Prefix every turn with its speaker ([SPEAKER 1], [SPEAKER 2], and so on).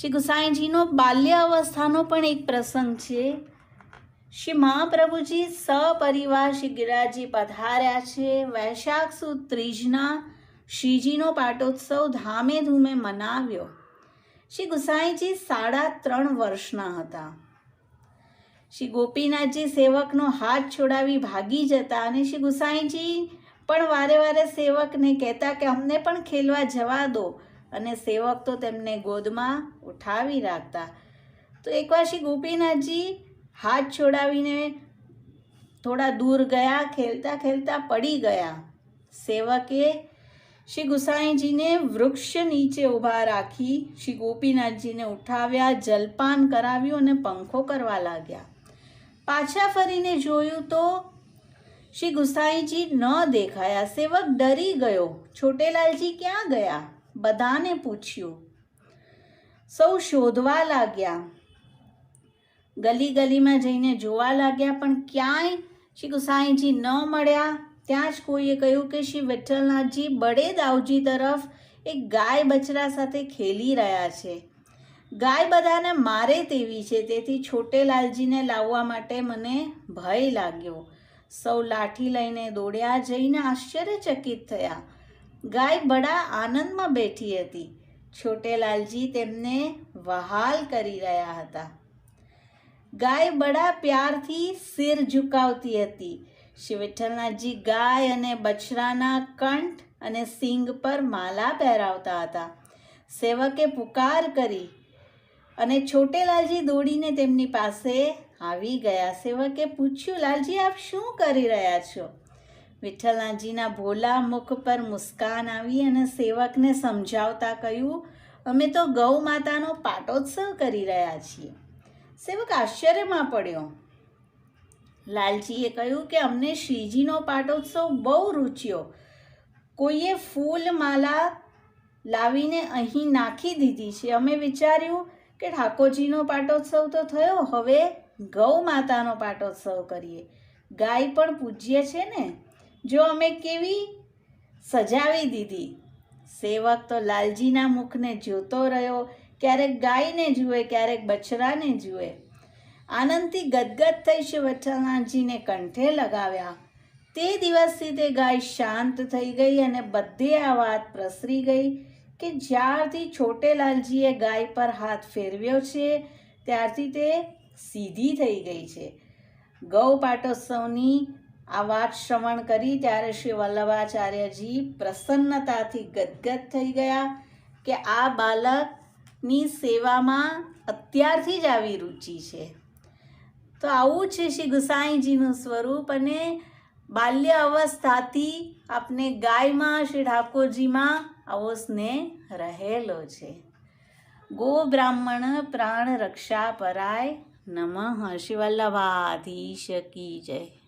[SPEAKER 1] શ્રી ગુસાઈજીનો બાલ્યાવસ્થાનો પણ એક પ્રસંગ છે. શ્રી મહાપ્રભુજી સપરિવાર શ્રી ગિરાજી પધાર્યા છે. વૈશાખ સુદ ત્રીજના શ્રીજીનો પાટોત્સવ ધામે ધૂમે મનાવ્યો. શ્રી ગુસાઈજી સાડા ત્રણ વર્ષના હતા. શ્રી ગોપીનાથજી સેવકનો હાથ છોડાવી ભાગી જતા અને શ્રી ગુસાઈજી પણ વારે વારે સેવકને કહેતા કે, અમને પણ ખેલવા જવા દો. અને સેવક તો તેમને ગોદમાં ઉઠાવી રાખતા. તો એકવાર શ્રી ગોપીનાથજી હાથ છોડાવીને થોડા દૂર ગયા, ખેલતા ખેલતા પડી ગયા. સેવકે શ્રી ગુસાઈજીને વૃક્ષ નીચે ઊભા રાખી શ્રી ગોપીનાથજીને ઉઠાવ્યા, જલપાન કરાવ્યું અને પંખો કરવા લાગ્યા. પાછા ફરીને જોયું તો શ્રી ગુસાઈજી ન દેખાયા. સેવક ડરી ગયો. છોટેલાલજી ક્યાં ગયા? બધાને પૂછ્યું. સૌ શોધવા લાગ્યા. ગલી ગલીમાં જઈને જોવા લાગ્યા, પણ ક્યાંય શ્રી ગુસાઈજી ન મળ્યા. ત્યાં જ કોઈએ કહ્યું કે શ્રી વિઠ્ઠલનાથજી બડે દાવજી તરફ એક ગાય બચરા સાથે ખેલી રહ્યા છે. ગાય બધાને મારે તેવી છે, તેથી છોટેલાલજીને લાવવા માટે મને ભય લાગ્યો. સૌ લાઠી લઈને દોડ્યા જઈને આશ્ચર્યચકિત થયા. ગાય બડા આનંદમાં બેઠી હતી. છોટેલાલજી તેમને વહાલ કરી રહ્યા હતા. ગાય બડા પ્યારથી સિર ઝુકાવતી હતી. શ્રી વિઠ્ઠલનાથજી ગાય અને બછડાના કંઠ અને સિંગ પર માલા પહેરાવતા હતા. સેવકે પુકાર કરી અને છોટેલાલજી દોડીને તેમની પાસે આવી ગયા. સેવકે પૂછ્યું, લાલજી, આપ શું કરી રહ્યા છો? વિઠ્ઠલનાથજીના ભોલા મુખ પર મુસ્કાન આવી અને સેવકને સમજાવતા કહ્યું, અમે તો ગૌ માતાનો પાટોત્સવ કરી રહ્યા છીએ. સેવક આશ્ચર્યમાં પડ્યો. લાલજીએ કહ્યું કે, અમને શ્રીજીનો પાટોત્સવ બહુ રૂચ્યો. કોઈએ ફૂલ માલા લાવીને અહીં નાખી દીધી છે. અમે વિચાર્યું કે ઠાકોરજીનો પાટોત્સવ તો થયો. હવે ગૌ માતાનો પાટોત્સવ કરીએ. ગાય પણ પૂજ્ય છે ને? જો અમે કેવી સજાવી દીધી. સેવક તો લાલજીના મુખને જોતો રહ્યો, ક્યારેક ગાયને જુએ, ક્યારેક બછરાને જુએ. આનંદથી ગદગદ થઈ શ્રી વઠ્ઠલનાથજીને કંઠે લગાવ્યા. તે દિવસથી તે ગાય શાંત થઈ ગઈ અને બધે આ વાત પ્રસરી ગઈ કે જ્યારથી છોટેલાલજીએ ગાય પર હાથ ફેરવ્યો છે, ત્યારથી તે સીધી થઈ ગઈ છે. ગૌ પાટોત્સવની આ વાત શ્રવણ કરી ત્યારે શ્રી વલ્લભાચાર્યજી પ્રસન્નતાથી ગદગદ થઈ ગયા કે આ બાલકની સેવામાં અત્યારથી જ આવી રુચિ છે. તો આવું છે શ્રી ગુસાઈજીનું સ્વરૂપ અને બાલ્ય અવસ્થાથી આપને ગાયમાં શ્રી ઠાકોરજીમાં આવો સ્નેહ રહેલો છે. ગો બ્રાહ્મણ પ્રાણ રક્ષા પરાય નમઃ. શિવલ્લભાધીશ કી જય.